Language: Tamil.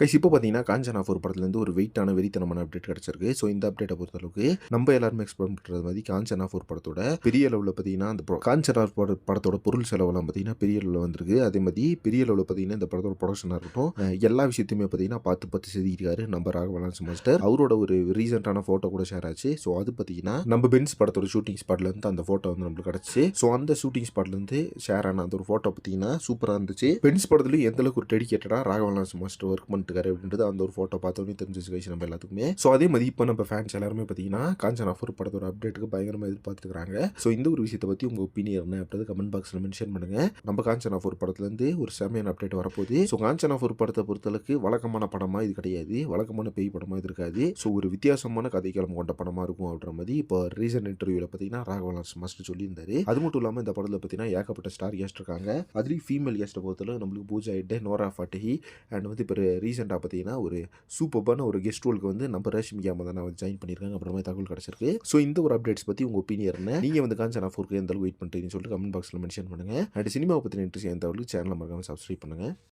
கைஸ் இப்போ பார்த்தீங்கன்னா காஞ்சனா ஃபோர் படத்துலேருந்து ஒரு வெயிட்டான வெறித்தனமான அப்டேட் கிடச்சிருக்கு. ஸோ இந்த அப்டேட்டை பொறுத்தளவுக்கு நம்ம எல்லாருமே எக்ஸ்பெக்ட் பண்ணுறது மாதிரி காஞ்சனா ஃபோர் படத்தோட பெரிய அளவில் பார்த்தீங்கன்னா அந்த காஞ்சனா பட படத்தோட பொருள் செலவெல்லாம் பார்த்தீங்கன்னா பெரிய அளவில் வந்திருக்கு. அதே மாதிரி பெரிய அளவில் பார்த்தீங்கன்னா இந்த படத்தோட ப்ரொடக்ஷனாக இருக்கட்டும் எல்லா விஷயத்தையுமே பார்த்தீங்கன்னா பார்த்து பார்த்து செதுக்கியிருக்காரு நம்ம ராகவலான்ஸ் மாஸ்டர் அவரோட ஒரு ரீசெண்டான ஃபோட்டோ கூட ஷேர் ஆச்சு. ஸோ அது பார்த்தீங்கன்னா நம்ம பென்ஸ் படத்தோட ஷூட்டிங் ஸ்பாட்லேருந்து அந்த ஃபோட்டோ வந்து நம்மளுக்கு கிடச்சி ஸோ அந்த ஷூட்டிங் ஸ்பாட்லேருந்து ஷேர் ஆன அந்த ஒரு ஃபோட்டோ பார்த்தீங்கன்னா சூப்பராக இருந்துச்சு. பென்ஸ் படத்துலையும் எந்தளவுக்கு ஒரு டெடிக்கேட்டடாக ராகவலான்ஸ் மாஸ்டர் ஒர்க் பண்ணிட்டுருக்காரு அப்படின்றது அந்த ஒரு ஃபோட்டோ பார்த்தோன்னே தெரிஞ்சிச்சு guys நம்ம எல்லாத்துக்குமே. ஸோ அதே மாதிரி இப்போ நம்ம ஃபேன்ஸ் எல்லாருமே பார்த்தீங்கன்னா காஞ்சன் ஆஃபர் படத்தோட அப்டேட்டுக்கு பயங்கரமாக எதிர்பார்த்துருக்காங்க ஸோ இந்த ஒரு விஷயத்தை பற்றி உங்கள் ஒப்பீனியன் என்ன அப்படின்றது கமெண்ட் பாக்ஸில் மென்ஷன் பண்ணுங்க. நம்ம காஞ்சன் ஆஃபர் படத்துலேருந்து ஒரு செமையான அப்டேட் வரப்போகுது. ஸோ காஞ்சன் ஆஃபர் படத்தை பொறுத்தளவுக்கு வழக்கமான படமாக இது கிடையாது. வழக்கமான பேய் படமாக இது இருக்காது. ஸோ ஒரு வித்தியாசமான கதைக்களம் கொண்ட படமாக இருக்கும் அப்படின்ற மாதிரி இப்போ ரீசன்ட் இன்டர்வியூவில் பார்த்தீங்கன்னா ராகவலாஸ் மாஸ்டர் சொல்லியிருந்தாரு. அது மட்டும் இல்லாமல் இந்த படத்தில் பார்த்தீங்கன்னா ஏகப்பட்ட ஸ்டார் கெஸ்ட் இருக்காங்க. அதுலேயும் ஃபீமேல் கேஸ்ட்டை பொறுத்தளவு நம்மளுக்கு பூஜா ஹெட்டே நோரா ஃபட்டஹி அண்ட் வந்து இப்போ ரீசெண்டாக பார்த்தீங்கன்னா ஒரு சூப்பர்பான ஒரு கெஸ்ட் ரோலுக்கு வந்து நம்ம ரேஷ்மிகா மதனா வந்து ஜாயின் பண்ணியிருக்காங்க அப்புறம் தகவல் கிடச்சிருக்கு. ஸோ இந்த ஒரு அப்டேட்ஸ் பற்றி உங்கள் ஒப்பீனியர் என்ன? நீங்கள் வந்து காஞ்சனா ஃபோருக்கு எந்த அளவுக்கு வெயிட் பண்ணுறீங்கன்னு சொல்லிட்டு கமெண்ட் பாக்ஸில் மென்ஷன் பண்ணுங்கள் அண்ட் சினிமாவை பற்றின இன்ட்ரெஸ்ட் எந்த அளவுக்கு சேனலில் மறக்காமல் சப்ஸ்கிரைப் பண்ணுங்கள்